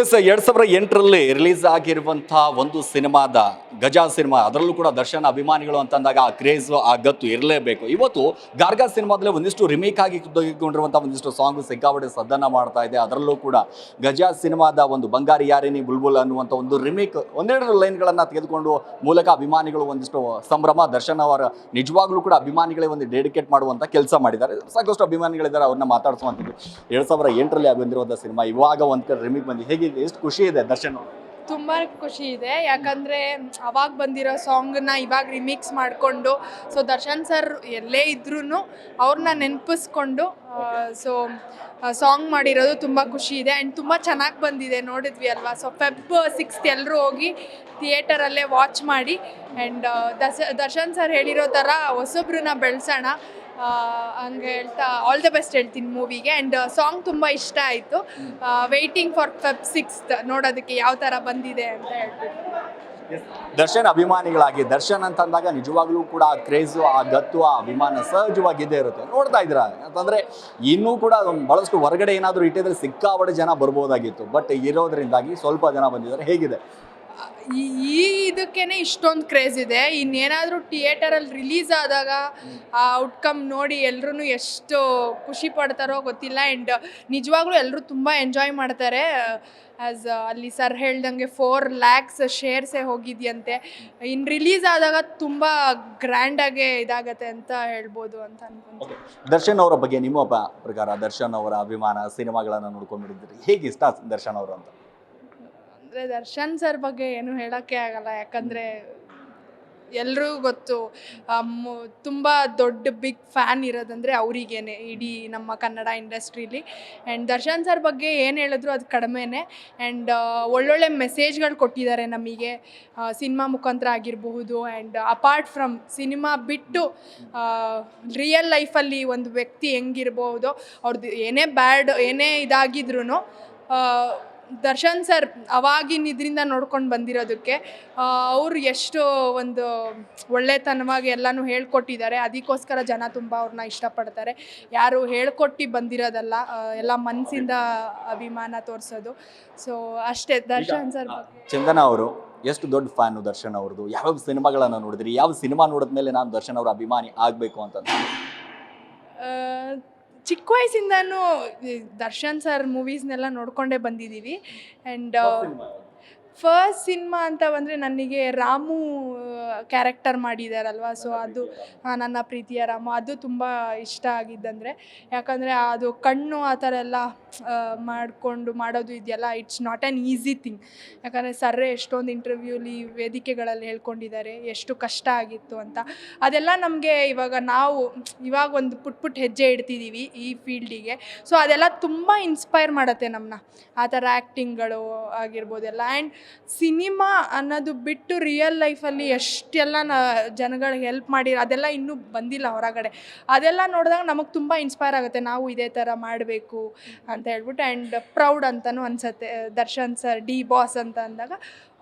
S ಎರಡು ಸಾವಿರದ ಎಂಟರಲ್ಲಿ ರಿಲೀಸ್ ಆಗಿರುವಂಥ ಒಂದು ಸಿನಿಮಾದ, ಗಜಾ ಸಿನಿಮಾ, ಅದರಲ್ಲೂ ಕೂಡ ದರ್ಶನ ಅಭಿಮಾನಿಗಳು ಅಂತಂದಾಗ ಆ ಕ್ರೇಜ್, ಆ ಗತ್ತು ಇರಲೇಬೇಕು. ಇವತ್ತು ಗಾರ್ಗಾ ಸಿನಿಮಾದಲ್ಲಿ ಒಂದಿಷ್ಟು ರಿಮೇಕ್ ಆಗಿ ತೆಗೆದುಕೊಂಡಿರುವಂಥ ಒಂದಿಷ್ಟು ಸಾಂಗ್ ಸಿಕ್ಕಾಪಟ್ಟೆ ಸದ್ದನ್ನ ಮಾಡ್ತಾ ಇದೆ. ಅದರಲ್ಲೂ ಕೂಡ ಗಜಾ ಸಿನಿಮಾದ ಒಂದು ಬಂಗಾರಿ ಯಾರಿನಿ ಬುಲ್ಬುಲ್ ಅನ್ನುವಂಥ ಒಂದು ರಿಮೇಕ್ ಒಂದೆರಡು ಲೈನ್ಗಳನ್ನು ತೆಗೆದುಕೊಂಡು ಮೂಲಕ ಅಭಿಮಾನಿಗಳು ಒಂದಿಷ್ಟು ಸಂಭ್ರಮ, ದರ್ಶನ್ ಅವರ ನಿಜವಾಗ್ಲೂ ಕೂಡ ಅಭಿಮಾನಿಗಳೇ ಒಂದು ಡೆಡಿಕೇಟ್ ಮಾಡುವಂಥ ಕೆಲಸ ಮಾಡಿದ್ದಾರೆ. ಸಾಕಷ್ಟು ಅಭಿಮಾನಿಗಳಿದ್ದಾರೆ, ಅವ್ರನ್ನ ಮಾತಾಡಿಸುವಂಥದ್ದು. ಎರಡು ಸಾವಿರದ ಎಂಟರಲ್ಲಿ ಬಂದಿರುವಂಥ ಸಿನಿಮಾ, ಇವಾಗ ಒಂದು ಕಡೆ ರಿಮೇಕ್ ಬಂದು ಹೇಗಿದೆ ಎಷ್ಟು ಖುಷಿ ಇದೆ ದರ್ಶನ್ ತುಂಬಾ ಖುಷಿ ಇದೆ. ಯಾಕಂದ್ರೆ ಅವಾಗ ಬಂದಿರೋ ಸಾಂಗನ್ನ ಇವಾಗ ರಿಮಿಕ್ಸ್ ಮಾಡಿಕೊಂಡು ಸೊ ದರ್ಶನ್ ಸರ್ ಎಲ್ಲೇ ಇದ್ರೂ ಅವ್ರನ್ನ ನೆನಪಿಸ್ಕೊಂಡು ಸೊ ಸಾಂಗ್ ಮಾಡಿರೋದು ತುಂಬ ಖುಷಿ ಇದೆ. ಆ್ಯಂಡ್ ತುಂಬ ಚೆನ್ನಾಗಿ ಬಂದಿದೆ, ನೋಡಿದ್ವಿ ಅಲ್ವಾ? ಸೊ ಫೆಬ್ ಸಿಕ್ಸ್ತ್ ಎಲ್ಲರೂ ಹೋಗಿ ಥಿಯೇಟರಲ್ಲೇ ವಾಚ್ ಮಾಡಿ ಆ್ಯಂಡ್ ದರ್ಶನ್ ಸರ್ ಹೇಳಿರೋ ಥರ ಹೊಸೊಬ್ರನ್ನ ಬೆಳೆಸೋಣ. ಹಂಗೆ ಹೇಳ್ತಾ ಆಲ್ ದ ಬೆಸ್ಟ್ ಹೇಳ್ತೀನಿ ಮೂವಿಗೆ ಆ್ಯಂಡ್ ಸಾಂಗ್ ತುಂಬ ಇಷ್ಟ ಆಯಿತು. ವೆಯ್ಟಿಂಗ್ ಫಾರ್ ಫೆಬ್ ಸಿಕ್ಸ್ತ್ ನೋಡೋದಕ್ಕೆ ಯಾವ ಥರ ಬಂದಿದೆ ಅಂತ ಹೇಳ್ಬಿಟ್ಟು ದರ್ಶನ್ ಅಭಿಮಾನಿಗಳಾಗಿ, ದರ್ಶನ್ ಅಂತಂದಾಗ ನಿಜವಾಗ್ಲೂ ಕೂಡ ಆ ಕ್ರೇಜು ಆ ಗತ್ತು, ಆ ಅಭಿಮಾನ ಸಹಜವಾಗಿದ್ದೇ ಇರುತ್ತೆ. ನೋಡ್ತಾ ಇದ್ರ ಅಂತಂದ್ರೆ ಇನ್ನೂ ಕೂಡ ಬಹಳಷ್ಟು ಹೊರಗಡೆ ಏನಾದರೂ ಇಟ್ಟಿದ್ರೆ ಸಿಕ್ಕಾಪಟ್ಟೆ ಜನ ಬರ್ಬೋದಾಗಿತ್ತು. ಬಟ್ ಇರೋದ್ರಿಂದಾಗಿ ಸ್ವಲ್ಪ ಜನ ಬಂದಿದ್ದಾರೆ. ಹೇಗಿದೆ? ಈ ಇದಕ್ಕೇನೆ ಇಷ್ಟೊಂದು ಕ್ರೇಜ್ ಇದೆ. ಇನ್ನೇನಾದರೂ ಥಿಯೇಟರಲ್ಲಿ ರಿಲೀಸ್ ಆದಾಗ ಆ ಔಟ್ಕಮ್ ನೋಡಿ ಎಲ್ಲರೂ ಎಷ್ಟು ಖುಷಿ ಪಡ್ತಾರೋ ಗೊತ್ತಿಲ್ಲ. ಆ್ಯಂಡ್ ನಿಜವಾಗ್ಲೂ ಎಲ್ಲರೂ ತುಂಬ ಎಂಜಾಯ್ ಮಾಡ್ತಾರೆ. ಆ್ಯಸ್ ಅಲ್ಲಿ ಸರ್ ಹೇಳ್ದಂಗೆ ಫೋರ್ ಲ್ಯಾಕ್ಸ್ ಶೇರ್ಸೇ ಹೋಗಿದ್ಯಂತೆ. ಇನ್ನು ರಿಲೀಸ್ ಆದಾಗ ತುಂಬ ಗ್ರ್ಯಾಂಡಾಗೆ ಇದಾಗತ್ತೆ ಅಂತ ಹೇಳ್ಬೋದು ಅಂತ ಅನ್ಕೊಂತೀನಿ. ದರ್ಶನ್ ಅವರ ಬಗ್ಗೆ ನಿಮ್ಮ ಪ್ರಕಾರ ದರ್ಶನ್ ಅವರ ಅಭಿಮಾನ, ಸಿನಿಮಾಗಳನ್ನ ನೋಡ್ಕೊಂಡ್ಬಿಟ್ಟಿದ್ದೀರಿ ಹೇಗೆ ಇಷ್ಟ ದರ್ಶನ್ ಅವರು ಅಂತ? ಅಂದರೆ ದರ್ಶನ್ ಸರ್ ಬಗ್ಗೆ ಏನು ಹೇಳೋಕ್ಕೆ ಆಗಲ್ಲ, ಯಾಕಂದರೆ ಎಲ್ಲರೂ ಗೊತ್ತು ತುಂಬ ದೊಡ್ಡ ಬಿಗ್ ಫ್ಯಾನ್ ಇರೋದಂದರೆ ಅವರಿಗೇನೆ ಇಡೀ ನಮ್ಮ ಕನ್ನಡ ಇಂಡಸ್ಟ್ರೀಲಿ. ಆ್ಯಂಡ್ ದರ್ಶನ್ ಸರ್ ಬಗ್ಗೆ ಏನು ಹೇಳಿದ್ರು ಅದು ಕಡಿಮೆನೇ. ಆ್ಯಂಡ್ ಒಳ್ಳೊಳ್ಳೆ ಮೆಸೇಜ್ಗಳು ಕೊಟ್ಟಿದ್ದಾರೆ ನಮಗೆ. ಸಿನಿಮಾ ಮುಖಾಂತರ ಆಗಿರಬಹುದು ಆ್ಯಂಡ್ ಅಪಾರ್ಟ್ ಫ್ರಮ್ ಸಿನಿಮಾ ಬಿಟ್ಟು ರಿಯಲ್ ಲೈಫಲ್ಲಿ ಒಂದು ವ್ಯಕ್ತಿ ಹೆಂಗಿರ್ಬೋದು ಅವ್ರದ್ದು ಏನೇ ಬ್ಯಾಡ್ ಏನೇ ಇದಾಗಿದ್ರೂ ದರ್ಶನ್ ಸರ್ ಅವಾಗಿನ ಇದರಿಂದ ನೋಡ್ಕೊಂಡು ಬಂದಿರೋದಕ್ಕೆ ಅವರು ಎಷ್ಟು ಒಂದು ಒಳ್ಳೆತನವಾಗಿ ಎಲ್ಲನೂ ಹೇಳ್ಕೊಟ್ಟಿದ್ದಾರೆ ಅದಕ್ಕೋಸ್ಕರ ಜನ ತುಂಬ ಅವ್ರನ್ನ ಇಷ್ಟಪಡ್ತಾರೆ. ಯಾರು ಹೇಳ್ಕೊಟ್ಟು ಬಂದಿರೋದಲ್ಲ ಎಲ್ಲ ಮನಸ್ಸಿಂದ ಅಭಿಮಾನ ತೋರಿಸೋದು. ಸೊ ಅಷ್ಟೇ ದರ್ಶನ್ ಸರ್ ಚಂದನ ಅವರು ಎಷ್ಟು ದೊಡ್ಡ ಫ್ಯಾನು ದರ್ಶನ್ ಅವ್ರದ್ದು ಯಾವ್ಯಾವ ಸಿನಿಮಾಗಳನ್ನು ನೋಡಿದ್ರಿ? ಯಾವ ಸಿನಿಮಾ ನೋಡಿದ್ಮೇಲೆ ನಾನು ದರ್ಶನ್ ಅವರ ಅಭಿಮಾನಿ ಆಗಬೇಕು ಅಂತ ಚಿಕ್ಕ ವಯಸ್ಸಿಂದನೂ ದರ್ಶನ್ ಸರ್ ಮೂವೀಸ್ನೆಲ್ಲ ನೋಡ್ಕೊಂಡೇ ಬಂದಿದ್ದೀವಿ. ಆ್ಯಂಡ್ ಫಸ್ಟ್ ಸಿನಿಮಾ ಅಂತ ಬಂದರೆ ನನಗೆ ರಾಮು ಕ್ಯಾರೆಕ್ಟರ್ ಮಾಡಿದಾರಲ್ವ? ಸೊ ಅದು ನನ್ನ ಪ್ರೀತಿಯ ರಾಮು. ಅದು ತುಂಬ ಇಷ್ಟ ಆಗಿದ್ದಂದರೆ. ಯಾಕಂದರೆ ಅದು ಕಣ್ಣು ಆ ಥರ ಎಲ್ಲ ಮಾಡಿಕೊಂಡು ಮಾಡೋದು ಇದೆಯಲ್ಲ it's not an easy thing ಯಾಕಂದರೆ ಸರ್ರೆ ಎಷ್ಟೊಂದು ಇಂಟರ್ವ್ಯೂಲಿ ವೇದಿಕೆಗಳಲ್ಲಿ ಹೇಳ್ಕೊಂಡಿದ್ದಾರೆ ಎಷ್ಟು ಕಷ್ಟ ಆಗಿತ್ತು ಅಂತ. ಅದೆಲ್ಲ ನಮಗೆ ಇವಾಗ ನಾವು ಇವಾಗ ಒಂದು ಪುಟ್ ಪುಟ್ ಹೆಜ್ಜೆ ಇಡ್ತಿದ್ದೀವಿ ಈ ಫೀಲ್ಡಿಗೆ. ಸೊ ಅದೆಲ್ಲ ತುಂಬ ಇನ್ಸ್ಪೈರ್ ಮಾಡುತ್ತೆ ನಮ್ಮನ್ನ ಆ ಥರ ಆ್ಯಕ್ಟಿಂಗ್ಗಳು ಆಗಿರ್ಬೋದೆಲ್ಲ ಆ್ಯಂಡ್ ಸಿನಿಮಾ ಅನ್ನೋದು ಬಿಟ್ಟು ರಿಯಲ್ ಲೈಫಲ್ಲಿ ಎಷ್ಟೆಲ್ಲ ನ ಜನಗಳಿಗೆ ಹೆಲ್ಪ್ ಮಾಡಿ ಅದೆಲ್ಲ ಇನ್ನೂ ಬಂದಿಲ್ಲ ಹೊರಗಡೆ. ಅದೆಲ್ಲ ನೋಡಿದಾಗ ನಮಗೆ ತುಂಬ ಇನ್ಸ್ಪೈರ್ ಆಗುತ್ತೆ. ನಾವು ಇದೇ ಥರ ಮಾಡಬೇಕು ಅಂತ ಹೇಳ್ಬಿಟ್ಟು ಆ್ಯಂಡ್ ಪ್ರೌಡ್ ಅಂತಲೂ ಅನಿಸುತ್ತೆ. ದರ್ಶನ್ ಸರ್ ಡಿ ಬಾಸ್ ಅಂತ ಅಂದಾಗ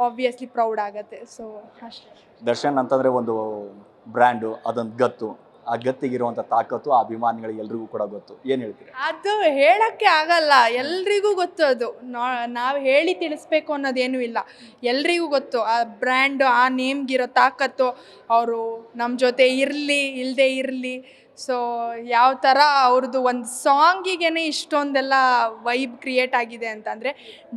ಆಬ್ವಿಯಸ್ಲಿ ಪ್ರೌಡ್ ಆಗುತ್ತೆ. ಸೊ ಅಷ್ಟೇ. ದರ್ಶನ್ ಅಂತಂದರೆ ಒಂದು ಬ್ರ್ಯಾಂಡು ಅದೊಂದು ಗತ್ತು. ಆ ಗತ್ತಿಗಿರುವಂಥ ತಾಕತ್ತು ಆ ಅಭಿಮಾನಿಗಳಿಗೆ ಎಲ್ರಿಗೂ ಕೂಡ ಗೊತ್ತು. ಏನು ಹೇಳ್ತೀರಿ? ಅದು ಹೇಳಕ್ಕೆ ಆಗಲ್ಲ. ಎಲ್ರಿಗೂ ಗೊತ್ತು ಅದು. ನಾವು ಹೇಳಿ ತಿಳಿಸ್ಬೇಕು ಅನ್ನೋದೇನೂ ಇಲ್ಲ. ಎಲ್ರಿಗೂ ಗೊತ್ತು. ಆ ಬ್ರ್ಯಾಂಡ್, ಆ ನೇಮ್ಗಿರೋ ತಾಕತ್ತು, ಅವರು ನಮ್ಮ ಜೊತೆ ಇರಲಿ ಇಲ್ಲದೆ ಇರಲಿ. ಸೊ ಯಾವ ಥರ ಅವ್ರದ್ದು ಒಂದು ಸಾಂಗಿಗೆ ಇಷ್ಟೊಂದೆಲ್ಲ ವೈಬ್ ಕ್ರಿಯೇಟ್ ಆಗಿದೆ ಅಂತಂದರೆ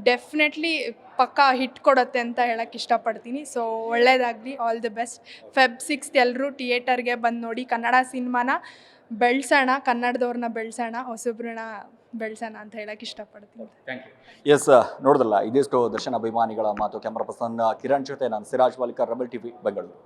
ಡೆಫಿನೆಟ್ಲಿ ಪಕ್ಕಾ ಹಿಟ್ ಕೊಡುತ್ತೆ ಅಂತ ಹೇಳಕ್ಕೆ ಇಷ್ಟಪಡ್ತೀನಿ. ಸೊ ಒಳ್ಳೇದಾಗಲಿ all the best Feb sixth ಎಲ್ಲರೂ ಥಿಯೇಟರ್ಗೆ ಬಂದು ನೋಡಿ ಕನ್ನಡ ಸಿನಿಮಾನ ಬೆಳೆಸೋಣ ಕನ್ನಡದವ್ರನ್ನ ಬೆಳೆಸೋಣ, ಹೊಸಬ್ರನ್ನ ಬೆಳೆಸೋಣ ಅಂತ ಹೇಳಕ್ಕೆ ಇಷ್ಟಪಡ್ತೀನಿ. ಎಸ್ ನೋಡಿದ್ರಲ್ಲ ಇದಿಷ್ಟು ದರ್ಶನ ಅಭಿಮಾನಿಗಳ ಮಾತು ಕ್ಯಾಮ್ರಾ ಪರ್ಸನ್ ಕಿರಣ್ ಜೊತೆ ನಾನು, ಸಿರಾಜ್ ವಾಲಿಕರ್ ರಬಲ್ ಟಿವಿ, ಬೆಂಗಳೂರು.